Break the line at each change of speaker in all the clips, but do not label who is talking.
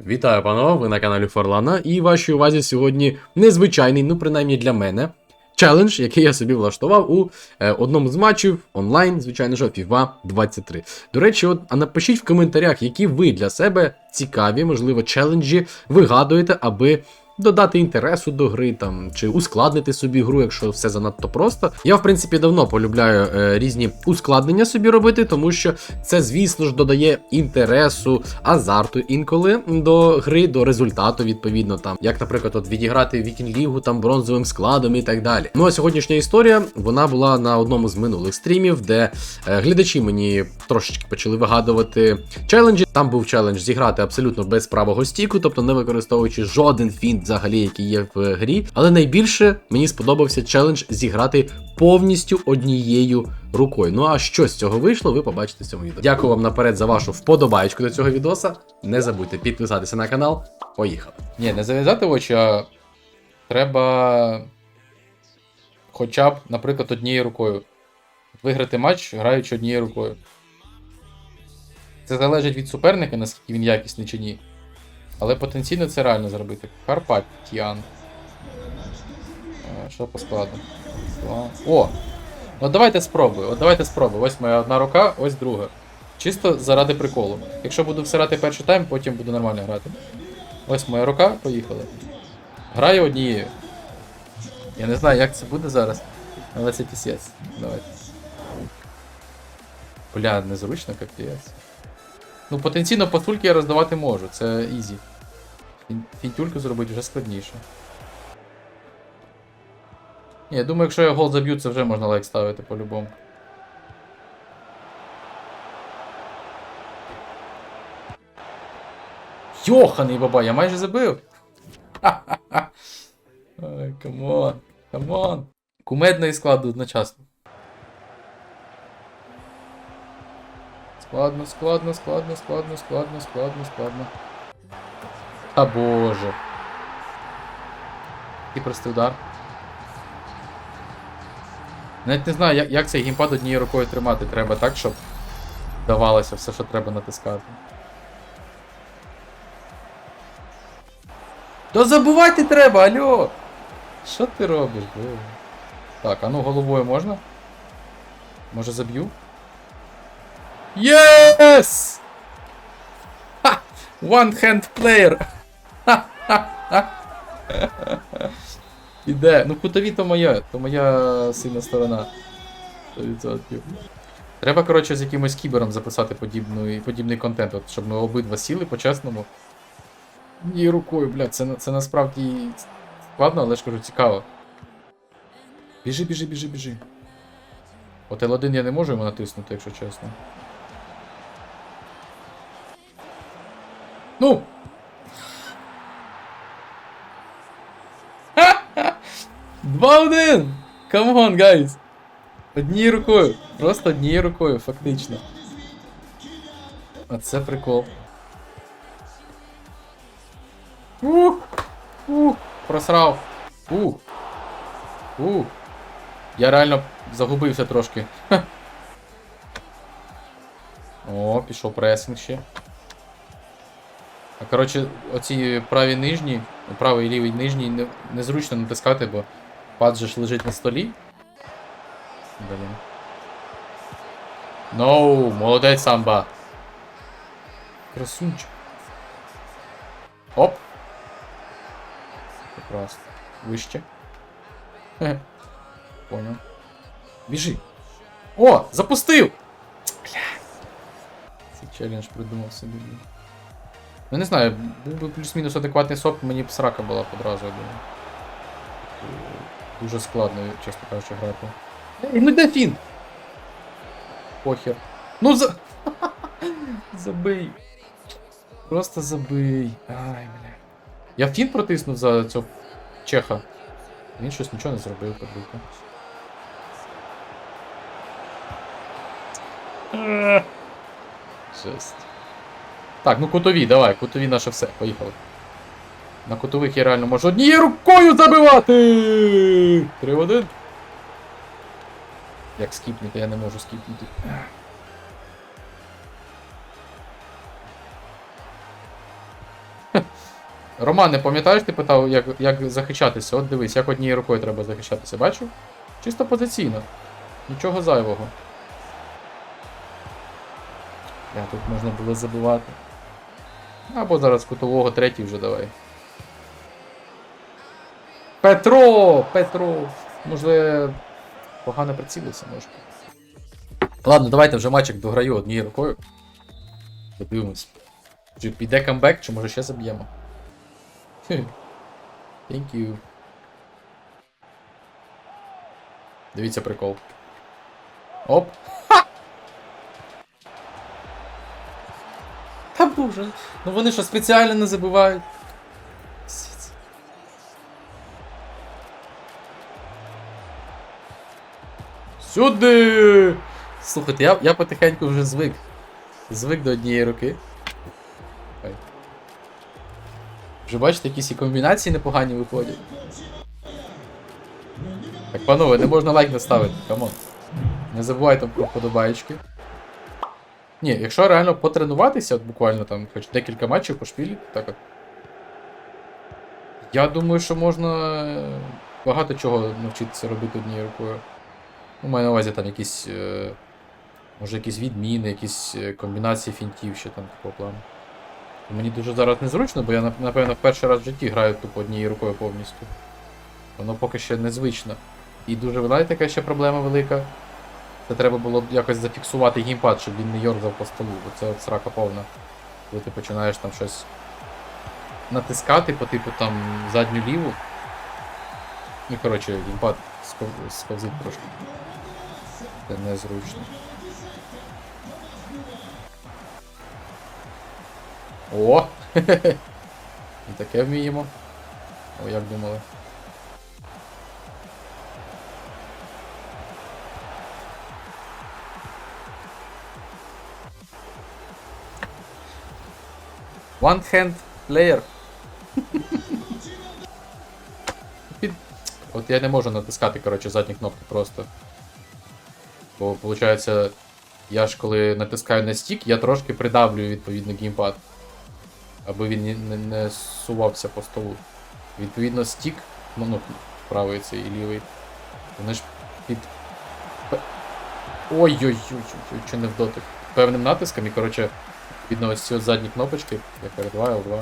Вітаю, панове, ви на каналі Форлана, і вашій увазі сьогодні незвичайний, ну принаймні для мене, челендж, який я собі влаштував у е, одному з матчів онлайн, звичайно ж, FIFA 23. До речі, от, а напишіть в коментарях, які ви для себе цікаві, можливо, челенджі вигадуєте, аби. Додати інтересу до гри там чи ускладнити собі гру, якщо все занадто просто. Я в принципі давно полюбляю е, різні ускладнення собі робити, тому що це, звісно ж, додає інтересу, азарту інколи до гри, до результату, відповідно, там, як, наприклад, от відіграти Вікінг Лігу там бронзовим складом і так далі. Ну а сьогоднішня історія вона була на одному з минулих стрімів, де е, глядачі мені трошечки почали вигадувати челенджі. Там був челендж зіграти абсолютно без правого стіку, тобто не використовуючи жоден фінт взагалі, який є в грі. Але найбільше мені сподобався челендж зіграти повністю однією рукою. Ну а що з цього вийшло, ви побачите в цьому відео. Дякую вам наперед за вашу вподобайку до цього відоса. Не забудьте підписатися на канал. Поїхали.
Ні, не зав'язати очі, а треба хоча б, наприклад, однією рукою. Виграти матч, граючи однією рукою. Це залежить від суперника, наскільки він якісний чи ні. Але потенційно це реально зробити. Карпатіан. Е, Що по складу? О! От давайте спробую. От давайте спробую. Ось моя одна рука, ось друга. Чисто заради приколу. Якщо буду всирати перший тайм, потім буду нормально грати. Ось моя рука, поїхали. Граю однією. Я не знаю, як це буде зараз. Але це пісець. Давайте. Бля, незручно капець. Ну, потенційно пасульки я роздавати можу, це ізі. Фінтюльку зробити вже складніше. Ні, я думаю, якщо я гол заб'ю, це вже можна лайк ставити по-любому. Йоханий баба, я майже забив. Ха-ха-ха. Камон, камон. Кумедний склад одночасно. Складно, складно, складно, складно, складно, складно, складно. А боже. І простий удар. Навіть не знаю, як, як цей геймпад однією рукою тримати. Треба так, щоб давалося все, що треба натискати. Та забувати треба, алло! Що ти робиш, бо? Так, а ну головою можна? Може заб'ю? Єс! Ха! One hand player! Іде. Ну кутові то моя, то моя сильна сторона. 100%. Треба, коротше, з якимось кібером записати подібний, подібний контент, от, щоб ми обидва сіли по-чесному. Ні, рукою, бля, це, це насправді складно, але ж кажу, цікаво. Біжи, біжи, біжи, біжи. От L1 я не можу йому натиснути, якщо чесно. Ну! Два один! Камон, гайз! Однією рукою. Просто однією рукою, фактично. Оце прикол. Ух! Ух! Просрав! Ух! Ух! Я реально загубився трошки. О, пішов пресинг ще. А коротше, оці праві нижні, правий і лівий нижній не, незручно натискати, бо пад же ж лежить на столі. Блін. Ноу, молодець самба. Красунчик. Оп. Прекрасно. Вище. Хе. Понял. Біжи. О, запустив! Бля. Цей челендж придумав собі. Ну не знаю, був би плюс-мінус адекватний соп, мені б срака була одразу, я думаю. Дуже складно, чесно кажучи, грати. Ей, ну де фін? Похер. Ну за. забий. Просто забий. Ай, бля. Я фін протиснув за цього чеха. Він щось нічого не зробив, подруга. Жесть. Так, ну кутові, давай, кутові наше все, поїхали. На кутових я реально можу однією рукою забивати! 3 в 1. Як скіпнути, я не можу скіпнути. Роман, не пам'ятаєш, ти питав, як, як захищатися? От дивись, як однією рукою треба захищатися, бачив? Чисто позиційно. Нічого зайвого. Я тут можна було забивати. Або зараз кутового третій вже давай. Петро! Петро! Може, погано прицілився, може. Ладно, давайте вже матчик дограю однією рукою. Подивимось. Чи піде камбек, чи може ще заб'ємо? Thank you. Дивіться прикол. Оп. Ха! Та боже. Ну вони що спеціально не забувають. Сюди! Слухайте, я, я потихеньку вже звик. Звик до однієї руки. Ой. Вже бачите, якісь і комбінації непогані виходять. Так, панове, не можна лайк не ставити, камон. Не забувайте про подобаєчки. Ні, якщо реально потренуватися, от буквально там хоч декілька матчів пошпілі, так от. Я думаю, що можна е, багато чого навчитися робити однією рукою. Ну, маю на увазі там якісь. Е, може якісь відміни, якісь е, комбінації фінтів ще там такого плану. Мені дуже зараз незручно, бо я напевно в перший раз в житті граю тупо однією рукою повністю. Воно поки ще незвично. І дуже, знаєте, яка ще проблема велика. Це треба було б якось зафіксувати геймпад, щоб він не йорзав по столу, бо це от срака повна. Коли ти починаєш там щось натискати по типу там задню ліву. Ну, коротше, геймпад сков- сковзить трошки. Це незручно. О! І таке вміємо. О, як думали. One hand player. От я не можу натискати, коротше, задні кнопки просто. Бо, виходить, я ж коли натискаю на стік, я трошки придавлюю відповідно геймпад. Аби він не, не, не сувався по столу. Відповідно, стік, ну, ну правий цей і лівий. Вони ж під. Ой-ой-ой, чи не в дотик. Певним натиском і, коротше, відповідно, ось ці задні кнопочки, як R2, L2.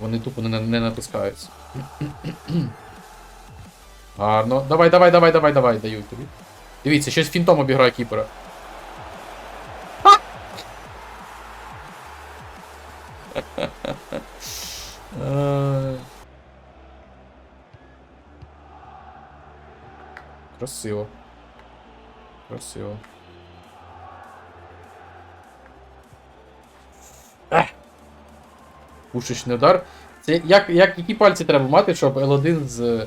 Вони тупо не, не натискаються. Гарно. Давай, давай, давай, давай, давай, даю тобі. Дивіться, щось фінтом обіграє кіпера. Красиво. Красиво. Ех. Пушечний удар. Це як, як які пальці треба мати, щоб L1 з.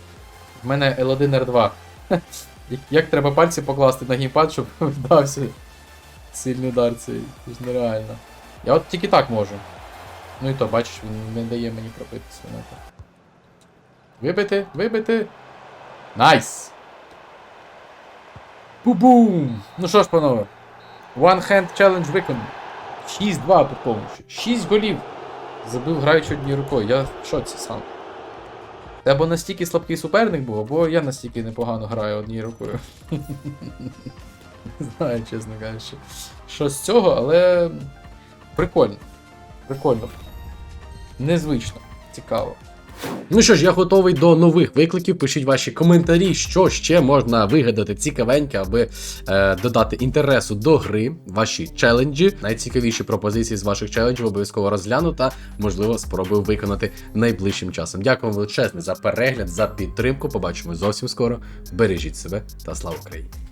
В мене L1 R2. Як- треба пальці покласти на геймпад, щоб вдався сильний удар цей. Це ж нереально. Я от тільки так можу. Ну і то, бачиш, він не дає мені пробити. Вибити, вибити. Найс! Бу-бум! Ну що ж, панове. One hand challenge виконано. 6-2 по повністю. 6 голів. Забив граючи однією рукою. Я в шоці сам. Це або настільки слабкий суперник був, або я настільки непогано граю однією рукою. Знаю, чесно кажучи. Що з цього, але. Прикольно. Прикольно. Незвично. Цікаво.
Ну що ж, я готовий до нових викликів. Пишіть ваші коментарі, що ще можна вигадати цікавеньке, аби е, додати інтересу до гри, ваші челенджі. Найцікавіші пропозиції з ваших челенджів обов'язково розгляну та, можливо, спробую виконати найближчим часом. Дякую величезне за перегляд, за підтримку. Побачимо зовсім скоро. Бережіть себе та слава Україні!